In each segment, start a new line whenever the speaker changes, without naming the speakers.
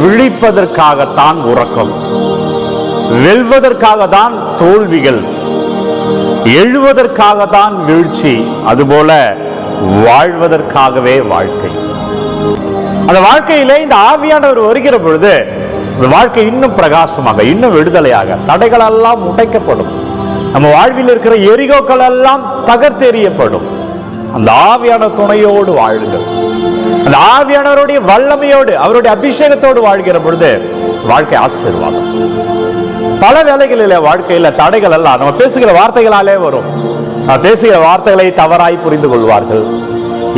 விழிப்பதற்காகத்தான் உறக்கம். வெல்வதற்காக தான் தோல்விகள். எழுவதற்காக தான் வீழ்ச்சி. அதுபோல வாழ்வதற்காகவே வாழ்க்கை. அந்த வாழ்க்கையிலே இந்த ஆவியானவர் வருகிற பொழுது இந்த வாழ்க்கை இன்னும் பிரகாசமாக இன்னும் விடுதலையாக தடைகள் எல்லாம் உடைக்கப்படும். நம்ம வாழ்வில் இருக்கிற எரிகோக்கள் எல்லாம் தகர்த்தெறியப்படும். அந்த ஆவியான துணையோடு வாழுங்கள் அந்த ஆவியானவருடைய வல்லமையோடு அவருடைய அபிஷேகத்தோடு வாழ்கிற பொழுது வாழ்க்கை ஆசீர்வாதம். பல வேலைகளில் வாழ்க்கையில தடைகள் எல்லாம் நம்ம பேசுகிற வார்த்தைகளாலே வரும். பேசுகிற வார்த்தைகளை தவறாய் புரிந்து கொள்வார்கள்.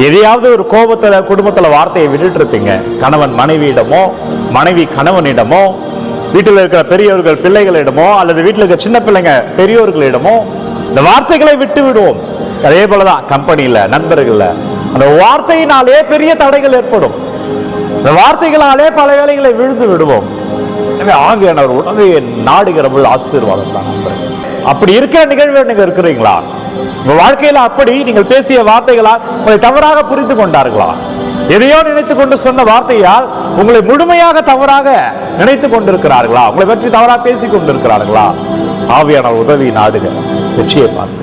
எதையாவது ஒரு கோபத்துல குடும்பத்தில் வார்த்தையை விட்டுட்டு இருப்பீங்க. கணவன் மனைவியிடமோ மனைவி கணவனிடமோ வீட்டில் இருக்கிற பெரியவர்கள் பிள்ளைகளிடமோ அல்லது வீட்டில் இருக்கிற சின்ன பிள்ளைங்க பெரியோர்களிடமோ இந்த வார்த்தைகளை விட்டு விடுவோம் அதே போலதான் கம்பெனியில் நண்பர்களில் அந்த வார்த்தையினாலே பெரிய தடைகள் ஏற்படும். இந்த வார்த்தைகளாலே பல வேலைகளை விழுந்து விடுவோம். எனவே ஆவியானவர் உடனே நாடுகிற பொழுது ஆசீர்வாதம் தான் அப்படி இருக்கிற நிகழ்வு நீங்கள் இருக்கிறீங்களா? உங்கள் வாழ்க்கையில அப்படி நீங்கள் பேசிய வார்த்தைகளால் உங்களை தவறாக புரிந்து கொண்டார்களா? எதையோ நினைத்து கொண்டு சொன்ன வார்த்தையால் உங்களை முழுமையாக தவறாக நினைத்து கொண்டிருக்கிறார்களா? உங்களை பற்றி தவறாக பேசி கொண்டிருக்கிறார்களா? ஆவியானவர் உதவி நாடுக. வெற்றியை பார்த்து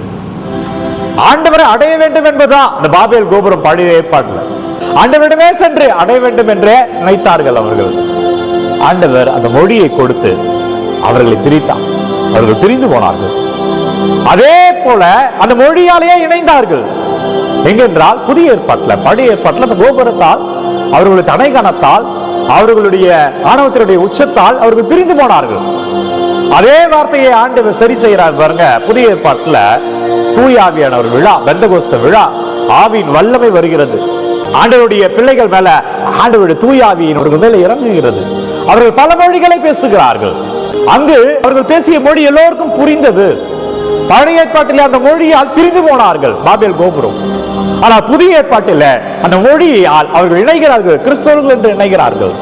ஆண்டவரை அடைய வேண்டும் என்பதுதான். அந்த பாபேல் கோபுரம் பழைய ஏற்பாட்டுல. ஆண்டவரிடமே சென்று அடைய வேண்டும் என்றே நினைத்தார்கள் அவர்கள். ஆண்டவர் அந்த மொழியை கொடுத்து அவர்களை பிரித்தார் அவர்கள் பிரிந்து போனார்கள். அதே போல அந்த மொழியாலேயே இணைந்தார்கள். எங்கென்றால் புதிய ஏற்பாட்டுல பழைய ஏற்பாட்டுல அந்த கோபுரத்தால் அவர்களுடைய தடைகணத்தால் அவர்களுடைய ஆணவத்தினுடைய உச்சத்தால் அவர்கள் பிரிந்து போனார்கள். அதே வார்த்தையை ஆண்டவர் சரி செய்கிறார் பாருங்க புதிய ஏற்பாட்டுல. தூய ஆவியானவர் விழா பெந்தகோஸ்த விழா ஆவியின் வல்லமை வருகிறது. ஆண்டவருடைய பிள்ளைகள் மேல ஆண்டவருடைய தூய ஆவியின் மேல இறங்குகிறது. அவர்கள் பல மொழிகளை பேசுகிறார்கள். அங்கு அவர்கள் பேசிய மொழி எல்லோருக்கும் புரிந்தது. பழைய ஏற்பாட்டில் அந்த மொழியால் பிரிந்து போனார்கள் பாபேல் கோபுரம். ஆனால் புதிய ஏற்பாட்டில் அந்த மொழியால் அவர்கள் இணைகிறார்கள் கிறிஸ்தவர்கள் என்று இணைகிறார்கள்.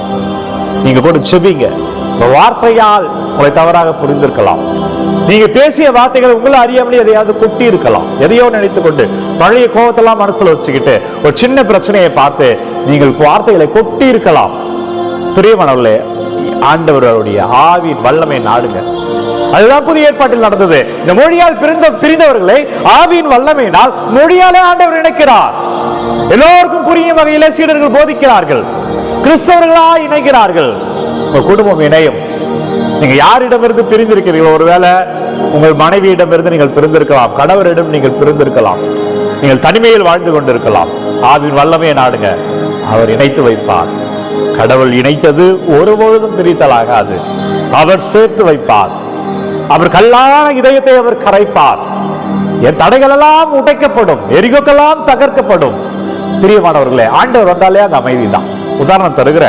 நீங்க கூட செபிங்க. வார்த்தையால் உங்களை தவறாக புரிந்திருக்கலாம். நீங்க பேசிய வார்த்தைகள் உங்களை அறியாமலே எதையாவது கொட்டி இருக்கலாம். எதையோ நினைத்துக் கொண்டு பழைய கோபத்தெல்லாம் மனசுல வச்சுக்கிட்டு ஒரு சின்ன பிரச்சனையை பார்த்து நீங்கள் வார்த்தைகளை கொட்டி இருக்கலாம். பிரியமானவர்களே ஆண்டவருடைய ஆவி வல்லமை நாடுங்க. அதுதான் புதிய ஏற்பாட்டில் நடந்தது. இந்த மொழியால் பிரிந்த பிரிந்தவர்களை ஆவியின் வல்லமையினால் மொழியாலே ஆண்டவர் இணைக்கிறார். எல்லோருக்கும் புரியும் வகையில சீடர்கள் போதிக்கிறார்கள். கிறிஸ்தவர்களா இணைகிறார்கள். உங்க குடும்பம் இணையும். நீங்க யாரிடமிருந்து பிரிந்திருக்கிறீங்க ஒருவேளை உங்கள் மனைவியிடமிருந்து நீங்கள் பிரிந்திருக்கலாம். கணவரிடம் நீங்கள் பிரிந்திருக்கலாம். நீங்கள் தனிமையில் வாழ்ந்து கொண்டிருக்கலாம். ஆவின் வல்லமையை நாடுங்க. அவர் இணைத்து வைப்பார். கடவுள் இணைத்தது ஒருபொழுதும் பிரித்தலாகாது. அவர் சேர்த்து வைப்பார். அவர் கல்லான இதயத்தை அவர் கரைப்பார். என் தடைகள் எல்லாம் உடைக்கப்படும். எரிகோக்கெல்லாம் தகர்க்கப்படும். பிரியமானவர்களே ஆண்டவர் வந்தாலே அந்த அமைதி தான் உதாரணம் தருகிற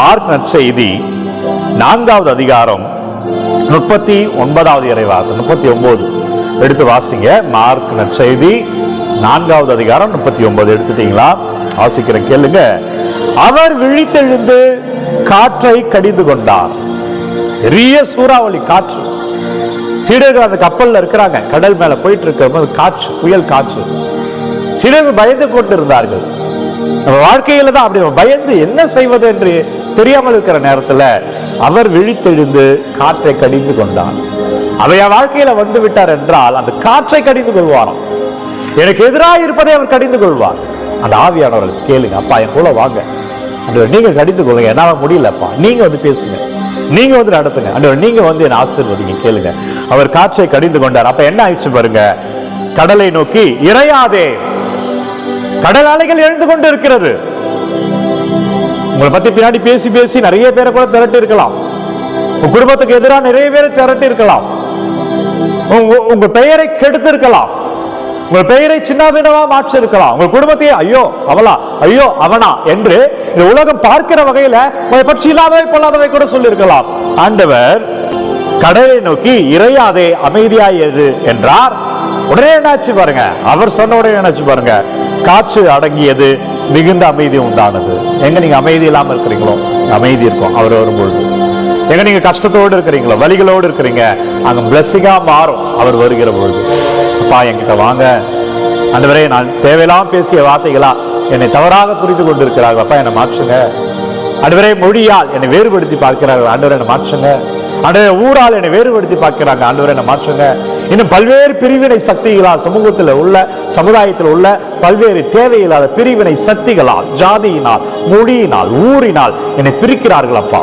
மார்க் நற்செய்தி நான்காவது அதிகாரம் முப்பத்தி ஒன்பதாவது இறைவாக்கு முப்பத்தி ஒன்பது. எடுத்து வாசிங்க. மார்க் நற்செய்தி நான்காவது அதிகாரம் முப்பத்தி ஒன்பது. எடுத்துட்டீங்களா? வாசிக்கிறேன் கேளுங்க. அவர் விழித்தெழுந்து காற்றை கடிந்து கொண்டார். பெரிய சூறாவளி காற்று. சீடர்கள் அந்த கப்பல்ல இருக்கிறாங்க. கடல் மேல போயிட்டு இருக்கிற காற்று புயல் காற்று. சீடர்கள் பயந்து கொண்டிருந்தார்கள். நம்ம வாழ்க்கையில தான் அப்படி பயந்து என்ன செய்வது என்று தெரியாமல் இருக்கிற நேரத்துல அவர் விழித்தெழுந்து காற்றை கடிந்து கொண்டார். அவைய வாழ்க்கையில வந்து விட்டார் என்றால் அந்த காற்றை கடிந்து கொள்வாராம். எனக்கு எதிராக இருப்பதை அவர் கடிந்து கொள்வார். அந்த ஆவியானவர்கள் கேளுங்க அப்பா என் கூட வாங்க. அன்றவர் நீங்க கடிந்து கொள்ளுங்க என்னால முடியலப்பா. நீங்க வந்து பேசுங்க. நீங்க வந்து நடத்துங்க. அன்றவர் நீங்க வந்து என் ஆசீர்வதிங்க கேளுங்க. அவர் காற்றை கடிந்து கொண்டார். அப்ப என்ன ஆயிடுச்சு பாருங்க. கடலை நோக்கி இறையாதே கடல் அலைகள் எழுந்து கொண்டு இருக்கிறது உங்களை பத்தி பின்னாடி பேசி பேசி நிறைய பேரை கூட திரட்டி இருக்கலாம். உங்க குடும்பத்துக்கு எதிராக நிறைய பேரை திரட்டி இருக்கலாம். உங்க- உங்க பெயரை கெடுத்து இருக்கலாம். உங்கள் பெயரை சின்னாபின்னமா மாற்றி இருக்கலாம். உங்கள் குடும்பத்தையே ஐயோ அவளா ஐயோ அவனா என்று இந்த உலகம் பார்க்கிற வகையில உங்களை பற்றி இல்லாதவை பொல்லாதவை கூட சொல்லியிருக்கலாம். ஆண்டவர் கடலை நோக்கி இறையாதே அமைதியாயது என்றார். உடனே என்னாச்சு பாருங்க. அவர் சொன்ன உடனே என்னாச்சு பாருங்க. காற்று அடங்கியது மிகுந்த அமைதி உண்டானது. எங்க நீங்க அமைதி இல்லாம இருக்கிறீங்களோ? அமைதி இருக்கும். அவர் வரும்பொழுது. எங்க நீங்க கஷ்டத்தோடு இருக்கிறீங்களோ? வழிகளோடு இருக்கிறீங்க. அங்க பிளஸ்ஸிங்கா மாறும். அவர் வருகிற பொழுது. அப்பா என்கிட்ட வாங்க. அந்த வரை நான் தேவையில்லாம பேசிய வார்த்தைகளா என்னை தவறாக புரிந்து கொண்டிருக்கிறார்கள். அப்பா என்னை மாற்றுங்க. அடுவரே மொழியால் என்னை வேறுபடுத்தி பார்க்கிறார்கள். ஆண்டவரை என்னை மாற்றுங்க. அடைய ஊரால் என்னை வேறுபடுத்தி பார்க்கிறாங்க. ஆண்டவரை என்னை மாற்றுங்க. இன்னும் பல்வேறு பிரிவினை சக்திகளால் சமூகத்தில் உள்ள சமுதாயத்தில் உள்ள பல்வேறு தேவையில்லாத பிரிவினை சக்திகளால் ஜாதியினால் மொழியினால் ஊரினால் என்னை பிரிக்கிறார்கள் அப்பா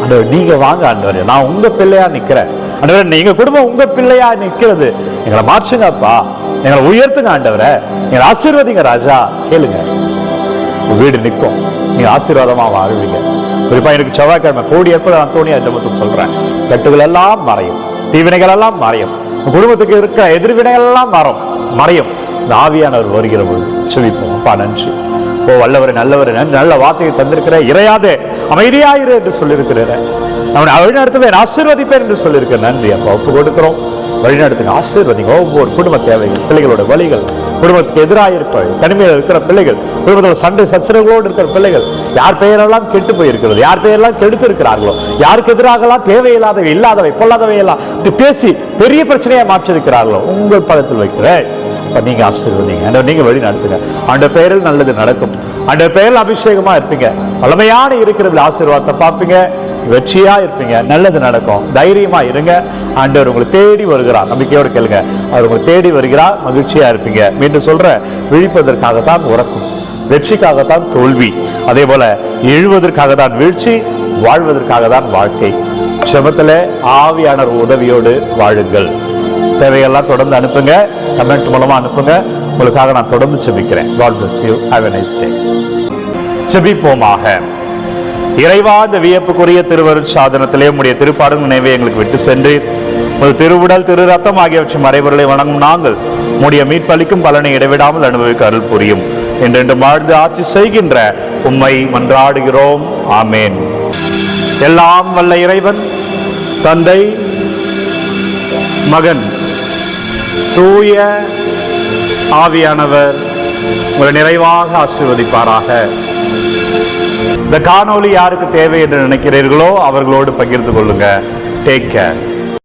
ஆண்டவர் நீங்க வாங்க ஆண்டவர். நான் உங்க பிள்ளையா நிக்கிறேன். ஆண்டவர் நீங்க குடும்பம் உங்க பிள்ளையா நிக்கிறது. எங்களை மாற்றுங்க அப்பா எங்களை உயர்த்துங்க ஆண்டவரை. எங்களை ஆசீர்வதிங்க ராஜா. கேளுங்க. வீடு நிற்கும். நீங்க ஆசீர்வாதமா வாழ்வீங்க குறிப்பா எனக்கு செவ்வாய்க்கிழமை கோடி ஏற்பட அந்தோனியா ஜபத்துக்கு சொல்றேன். கட்டுகள் எல்லாம் மறையும். தீவினைகள் எல்லாம் மறையும். குடும்பத்துக்கு இருக்கிற எதிர்வினைகள் எல்லாம் மறும் மறையும். இந்த ஆவியானவர் வருகிற பொழுது செவிப்போம் அப்பா நன்றி. ஓ வல்லவர் நல்லவர் நல்ல வார்த்தையை தந்திருக்கிற இறையாதே அமைதியாயிரு என்று சொல்லியிருக்கிறார். அவனை வழிநடத்துவேன் ஆசீர்வதிப்பேன் என்று சொல்லியிருக்க நன்றி. அப்பா ஒப்பு கொடுக்கிறோம். வழிநடத்துங்க ஆசீர்வதிங்க. ஒவ்வொரு குடும்ப தேவைகள் பிள்ளைகளோட வழிகள் குடும்பத்துக்கு எதிராக இருப்பாள் தனிமையில் இருக்கிற பிள்ளைகள் குடும்பத்தில் சண்டை சச்சரவுகளோடு இருக்கிற பிள்ளைகள் யார் பெயரெல்லாம் கெட்டு போயிருக்கிறது யார் பெயரெல்லாம் கெடுத்து இருக்கிறார்களோ யாருக்கு எதிராகலாம் தேவையில்லாதவை இல்லாதவை பொல்லாதவை எல்லாம் பேசி பெரிய பிரச்சனையை மாற்றிருக்கிறார்களோ உங்கள் பதத்தில் வைக்கிறேன். இப்போ நீங்க ஆசீர்வதிங்க. நீங்கள் நீங்க வழி நடத்துங்க. அந்த பெயரில் நல்லது நடக்கும். ஆண்ட பெயரில் அபிஷேகமா இருப்பீங்க. வளமையான இருக்கிறது ஆசீர்வாதத்தை பார்ப்பீங்க. வெற்றியா இருப்பீங்க. நல்லது நடக்கும். தைரியமா இருங்க. ஆண்டவர் உங்களை தேடி வருகிறார். நம்பிக்கையோடு கேளுங்க. அவர் உங்களை தேடி வருகிறார். மகிழ்ச்சியா இருப்பீங்க. மீண்டும் சொல்ற விழிப்பதற்காகத்தான் உறக்கும். வெற்றிக்காகத்தான் தோல்வி. அதே போல எழுவதற்காக தான் வீழ்ச்சி வாழ்வதற்காக தான் வாழ்க்கை. சமத்தில் ஆவியானர் உதவியோடு வாழுங்கள். தேவையெல்லாம் தொடர்ந்து அனுப்புங்க. கமெண்ட் மூலமா அனுப்புங்க. உங்களுக்காக நான் தொடர்ந்து செபிக்கிறேன். God bless you have a nice day செபிப்போமாக. இறைவா இந்த வியப்புக்குரிய திருவருட் சாதனத்திலே உடைய திருப்பாடும் நினைவை எங்களுக்கு விட்டு சென்றீர். ஒரு திருவுடல் திரு ரத்தம் ஆகியவற்றின் மறைவர்களை வணங்கும் நாங்கள் உடைய மீட்பளிக்கும் பலனை இடைவிடாமல் அனுபவிக்க அருள் புரியும். என்றென்று வாழ்ந்து ஆட்சி செய்கின்ற உம்மை மன்றாடுகிறோம். ஆமேன். எல்லாம் வல்ல இறைவன் தந்தை மகன் தூய ஆவியானவர் உங்களை நிறைவாக ஆசீர்வதிப்பாராக. இந்த காணொளி யாருக்கு தேவை என்று நினைக்கிறீர்களோ அவர்களோடு பகிர்ந்து கொள்ளுங்க. Take care